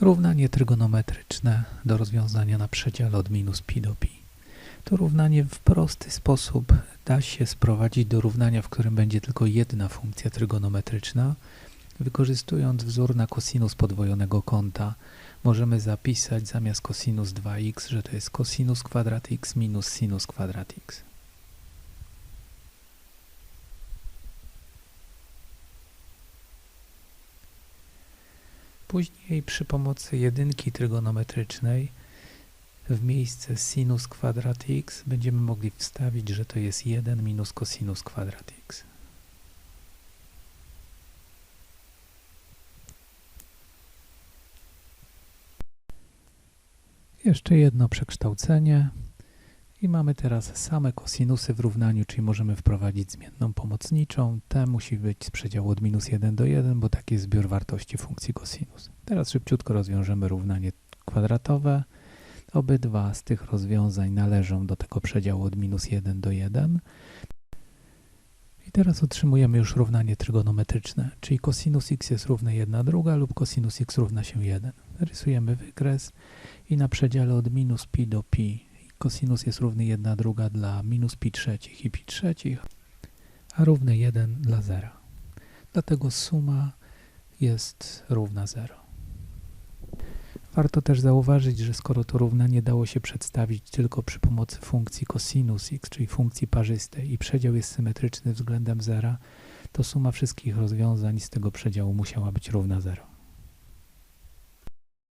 Równanie trygonometryczne do rozwiązania na przedziale od minus pi do pi. To równanie w prosty sposób da się sprowadzić do równania, w którym będzie tylko jedna funkcja trygonometryczna. Wykorzystując wzór na kosinus podwojonego kąta, możemy zapisać zamiast kosinus 2x, że to jest kosinus kwadrat x minus sinus kwadrat x. Później przy pomocy jedynki trygonometrycznej w miejsce sinus kwadrat x będziemy mogli wstawić, że to jest 1 minus cosinus kwadrat x. Jeszcze jedno przekształcenie i mamy teraz same kosinusy w równaniu, czyli możemy wprowadzić zmienną pomocniczą. T musi być z przedziału od minus 1 do 1, bo taki jest zbiór wartości funkcji kosinus. Teraz szybciutko rozwiążemy równanie kwadratowe. Obydwa z tych rozwiązań należą do tego przedziału od minus 1 do 1. I teraz otrzymujemy już równanie trygonometryczne, czyli cosinus x jest równe 1 druga lub cosinus x równa się 1. Rysujemy wykres i na przedziale od minus pi do pi cosinus jest równy 1 druga dla minus pi trzecich i pi trzecich, a równy 1 dla zera. Dlatego suma jest równa 0. Warto też zauważyć, że skoro to równanie dało się przedstawić tylko przy pomocy funkcji cosinus x, czyli funkcji parzystej i przedział jest symetryczny względem zera, to suma wszystkich rozwiązań z tego przedziału musiała być równa 0.